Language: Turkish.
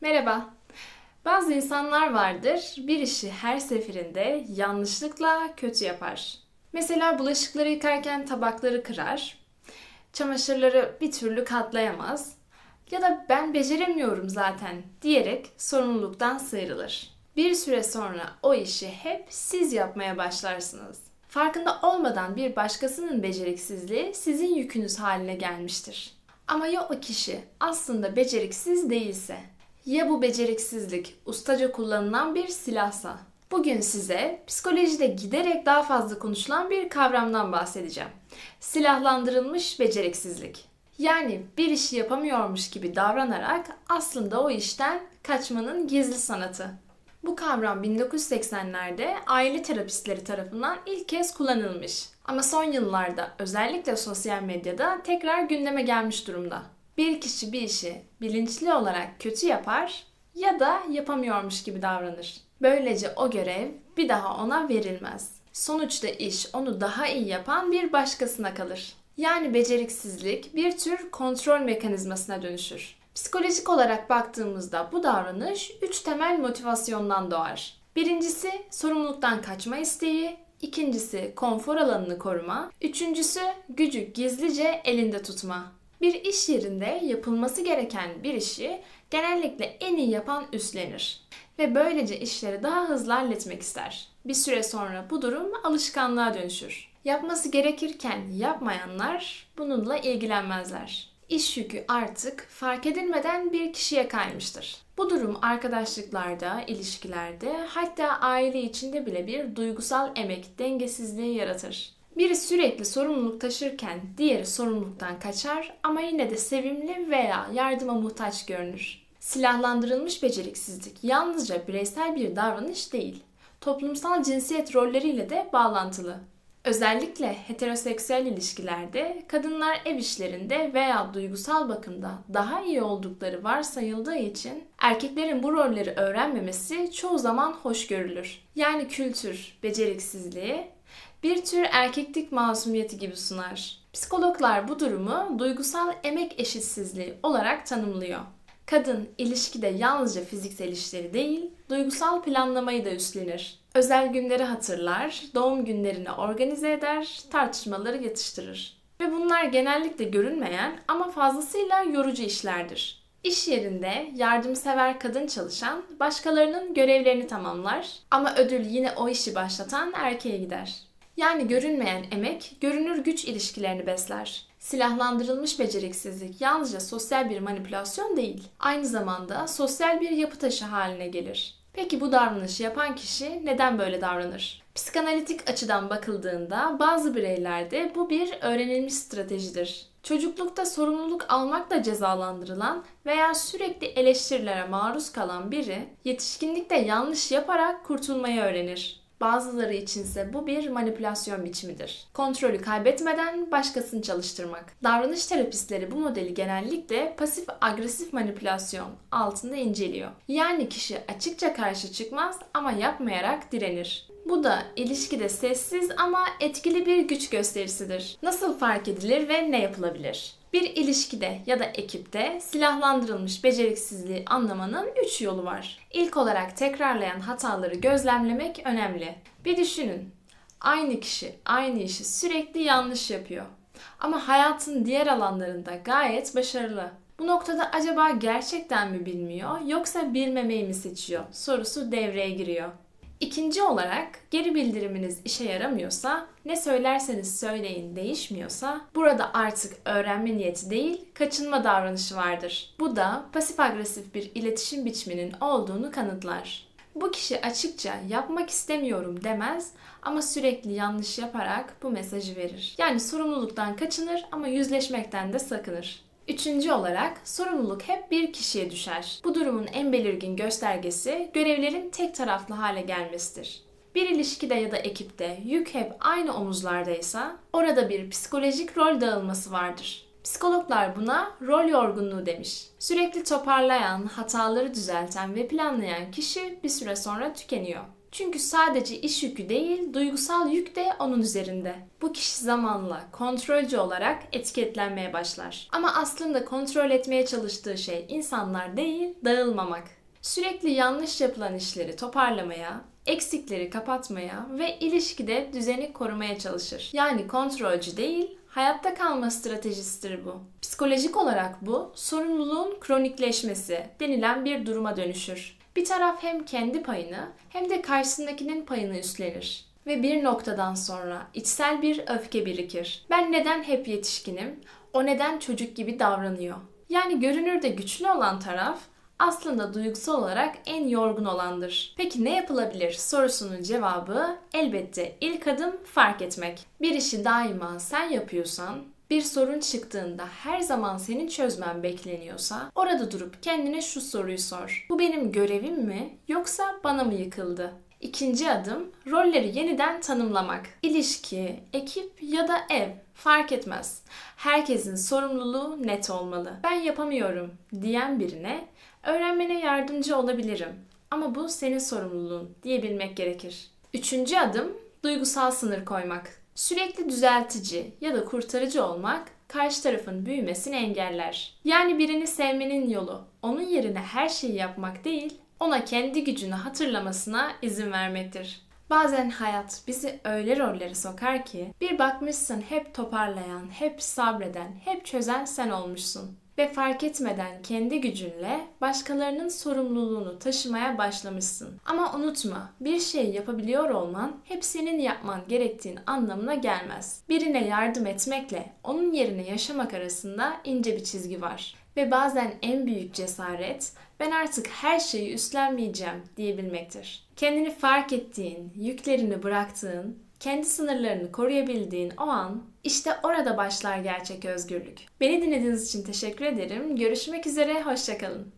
Merhaba. Bazı insanlar vardır, bir işi her seferinde yanlışlıkla kötü yapar. Mesela bulaşıkları yıkarken tabakları kırar, çamaşırları bir türlü katlayamaz ya da ben beceremiyorum zaten diyerek sorumluluktan sıyrılır. Bir süre sonra o işi hep siz yapmaya başlarsınız. Farkında olmadan bir başkasının beceriksizliği sizin yükünüz haline gelmiştir. Ama ya o kişi aslında beceriksiz değilse? Ya bu beceriksizlik ustaca kullanılan bir silahsa? Bugün size psikolojide giderek daha fazla konuşulan bir kavramdan bahsedeceğim. Silahlandırılmış beceriksizlik. Yani bir işi yapamıyormuş gibi davranarak aslında o işten kaçmanın gizli sanatı. Bu kavram 1980'lerde aile terapistleri tarafından ilk kez kullanılmış. Ama son yıllarda özellikle sosyal medyada tekrar gündeme gelmiş durumda. Bir kişi bir işi bilinçli olarak kötü yapar ya da yapamıyormuş gibi davranır. Böylece o görev bir daha ona verilmez. Sonuçta iş onu daha iyi yapan bir başkasına kalır. Yani beceriksizlik bir tür kontrol mekanizmasına dönüşür. Psikolojik olarak baktığımızda bu davranış üç temel motivasyondan doğar. Birincisi sorumluluktan kaçma isteği, ikincisi konfor alanını koruma, üçüncüsü gücü gizlice elinde tutma. Bir iş yerinde yapılması gereken bir işi genellikle en iyi yapan üstlenir ve böylece işleri daha hızlı halletmek ister. Bir süre sonra bu durum alışkanlığa dönüşür. Yapması gerekirken yapmayanlar bununla ilgilenmezler. İş yükü artık fark edilmeden bir kişiye kaymıştır. Bu durum arkadaşlıklarda, ilişkilerde, hatta aile içinde bile bir duygusal emek dengesizliği yaratır. Biri sürekli sorumluluk taşırken diğeri sorumluluktan kaçar ama yine de sevimli veya yardıma muhtaç görünür. Silahlandırılmış beceriksizlik yalnızca bireysel bir davranış değil, toplumsal cinsiyet rolleriyle de bağlantılı. Özellikle heteroseksüel ilişkilerde kadınlar ev işlerinde veya duygusal bakımda daha iyi oldukları varsayıldığı için erkeklerin bu rolleri öğrenmemesi çoğu zaman hoş görülür. Yani kültür beceriksizliği bir tür erkeklik masumiyeti gibi sunar. Psikologlar bu durumu duygusal emek eşitsizliği olarak tanımlıyor. Kadın ilişkide yalnızca fiziksel işleri değil, duygusal planlamayı da üstlenir. Özel günleri hatırlar, doğum günlerini organize eder, tartışmaları yatıştırır. Ve bunlar genellikle görünmeyen ama fazlasıyla yorucu işlerdir. İş yerinde yardımsever kadın çalışan başkalarının görevlerini tamamlar ama ödül yine o işi başlatan erkeğe gider. Yani görünmeyen emek, görünür güç ilişkilerini besler. Silahlandırılmış beceriksizlik yalnızca sosyal bir manipülasyon değil, aynı zamanda sosyal bir yapı taşı haline gelir. Peki bu davranışı yapan kişi neden böyle davranır? Psikanalitik açıdan bakıldığında bazı bireylerde bu bir öğrenilmiş stratejidir. Çocuklukta sorumluluk almakla cezalandırılan veya sürekli eleştirilere maruz kalan biri yetişkinlikte yanlış yaparak kurtulmayı öğrenir. Bazıları içinse bu bir manipülasyon biçimidir. Kontrolü kaybetmeden başkasını çalıştırmak. Davranış terapistleri bu modeli genellikle pasif agresif manipülasyon altında inceliyor. Yani kişi açıkça karşı çıkmaz ama yapmayarak direnir. Bu da ilişkide sessiz ama etkili bir güç gösterisidir. Nasıl fark edilir ve ne yapılabilir? Bir ilişkide ya da ekipte silahlandırılmış beceriksizliği anlamanın 3 yolu var. İlk olarak tekrarlayan hataları gözlemlemek önemli. Bir düşünün. Aynı kişi aynı işi sürekli yanlış yapıyor. Ama hayatın diğer alanlarında gayet başarılı. Bu noktada acaba gerçekten mi bilmiyor yoksa bilmemeyi mi seçiyor sorusu devreye giriyor. İkinci olarak geri bildiriminiz işe yaramıyorsa, ne söylerseniz söyleyin değişmiyorsa burada artık öğrenme niyeti değil, kaçınma davranışı vardır. Bu da pasif agresif bir iletişim biçiminin olduğunu kanıtlar. Bu kişi açıkça yapmak istemiyorum demez ama sürekli yanlış yaparak bu mesajı verir. Yani sorumluluktan kaçınır ama yüzleşmekten de sakınır. Üçüncü olarak sorumluluk hep bir kişiye düşer. Bu durumun en belirgin göstergesi görevlerin tek taraflı hale gelmesidir. Bir ilişkide ya da ekipte yük hep aynı omuzlardaysa orada bir psikolojik rol dağılması vardır. Psikologlar buna rol yorgunluğu demiş. Sürekli toparlayan, hataları düzelten ve planlayan kişi bir süre sonra tükeniyor. Çünkü sadece iş yükü değil, duygusal yük de onun üzerinde. Bu kişi zamanla kontrolcü olarak etiketlenmeye başlar. Ama aslında kontrol etmeye çalıştığı şey insanlar değil, dağılmamak. Sürekli yanlış yapılan işleri toparlamaya, eksikleri kapatmaya ve ilişkide düzeni korumaya çalışır. Yani kontrolcü değil, hayatta kalma stratejisidir bu. Psikolojik olarak bu, sorumluluğun kronikleşmesi denilen bir duruma dönüşür. Bir taraf hem kendi payını hem de karşısındakinin payını üstlenir. Ve bir noktadan sonra içsel bir öfke birikir. Ben neden hep yetişkinim? O neden çocuk gibi davranıyor? Yani görünürde güçlü olan taraf aslında duygusal olarak en yorgun olandır. Peki ne yapılabilir sorusunun cevabı elbette ilk adım fark etmek. Bir işi daima sen yapıyorsan, bir sorun çıktığında her zaman senin çözmen bekleniyorsa orada durup kendine şu soruyu sor. Bu benim görevim mi yoksa bana mı yıkıldı? İkinci adım rolleri yeniden tanımlamak. İlişki, ekip ya da ev fark etmez. Herkesin sorumluluğu net olmalı. Ben yapamıyorum diyen birine öğrenmene yardımcı olabilirim ama bu senin sorumluluğun diyebilmek gerekir. Üçüncü adım duygusal sınır koymak. Sürekli düzeltici ya da kurtarıcı olmak karşı tarafın büyümesini engeller. Yani birini sevmenin yolu onun yerine her şeyi yapmak değil, ona kendi gücünü hatırlamasına izin vermektir. Bazen hayat bizi öyle rollere sokar ki bir bakmışsın hep toparlayan, hep sabreden, hep çözen sen olmuşsun ve fark etmeden kendi gücünle başkalarının sorumluluğunu taşımaya başlamışsın. Ama unutma, bir şey yapabiliyor olman hep senin yapman gerektiğin anlamına gelmez. Birine yardım etmekle onun yerine yaşamak arasında ince bir çizgi var. Ve bazen en büyük cesaret ben artık her şeyi üstlenmeyeceğim diyebilmektir. Kendini fark ettiğin, yüklerini bıraktığın, kendi sınırlarını koruyabildiğin o an işte orada başlar gerçek özgürlük. Beni dinlediğiniz için teşekkür ederim. Görüşmek üzere, hoşçakalın.